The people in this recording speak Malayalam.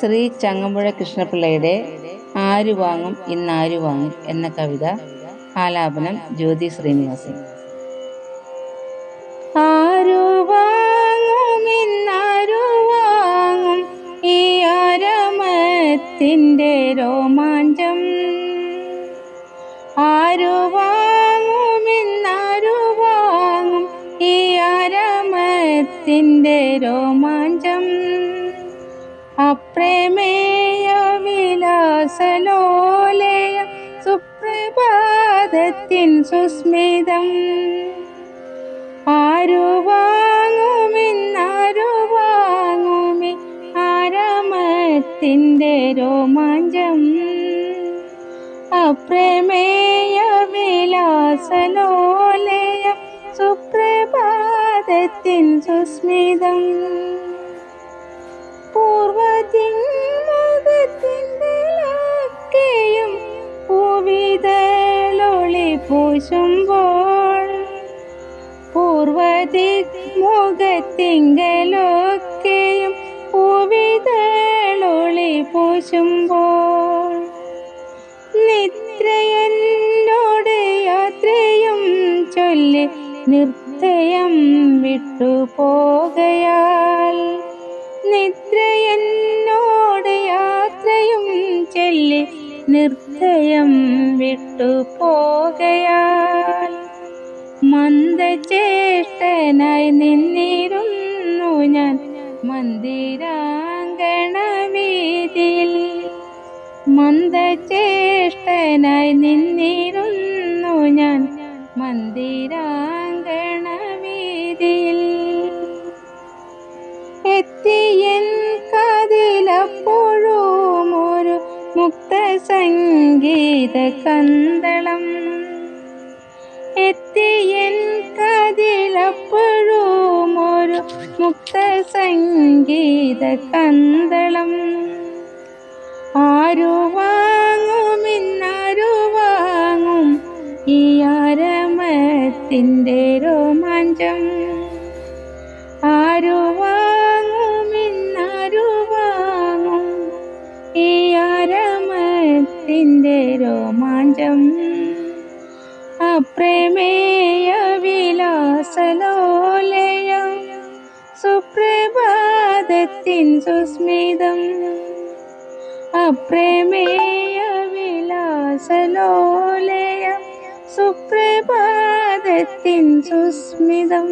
ശ്രീ ചങ്ങമ്പുഴ കൃഷ്ണപിള്ളയുടെ ആര് വാങ്ങും ഇന്നാര് വാങ്ങും എന്ന കവിത ആലാപനം ജ്യോതി ശ്രീനിവാസൻ. ആരു വാങ്ങും ഈ ആരമത്തിന്റെ രോമാഞ്ചം. ആരു വാങ്ങും ഇന്നാരു വാങ്ങും ഈ ആരമത്തിന്റെ രോമാഞ്ചം. അപ്രമേയ വിലാസലോലയ സുപ്രഭാതത്തിൻ സുസ്മിതം. ആരു വാങ്ങുമിന്നാരു വാങ്ങുമി ആരമത്തിന്റെ രോമാഞ്ചം. അപ്രമേയ വിലാസലോലയ സുപ്രഭാതത്തിൻ സുസ്മിതം. പൂർവതിന്മുഖത്തിന്റെയും പൂവിതളൊളി പൂശുമ്പോൾ പൂർവതി മുഖത്തിങ്കലൊക്കെയും പൂവിതളൊളി പൂശുമ്പോൾ നിദ്രയെന്നോട് യാത്രയും ചൊല്ലി നിർത്തയം വിട്ടു പോകയാൽ നിദ്രയെന്നോട് യാത്രയും ചൊല്ലി നിർദ്ദയം വിട്ടു പോകയാൽ. മന്ദചേഷ്ടനായി നിന്നിരുന്നു ഞാൻ മന്ദിരാങ്കണവീതിയിൽ. മന്ദചേഷ്ടനായി നിന്നിരുന്നു ഞാൻ മന്ദിരാങ്കണവീതിയിൽ. എത്തിയൻ കാതിലപ്പോഴും ഒരു മുക്ത സംഗീത കന്തളം. എത്തിയൻ കതിലപ്പോഴും ഒരു മുക്ത സംഗീത കന്തളം. ആരു വാങ്ങും ഇന്നാരു വാങ്ങും ഈ ആരമത്തിന്റെ രോമാഞ്ചം. ആരു വാങ്ങും ആരമത്തിന്റെ രോമാഞ്ചം. അപ്രമേയ വിലാസലോലയം സുപ്രഭാതത്തിൻ സുസ്മിതം. അപ്രമേയ വിലാസലോലയം സുപ്രഭാതത്തിൻ സുസ്മിതം.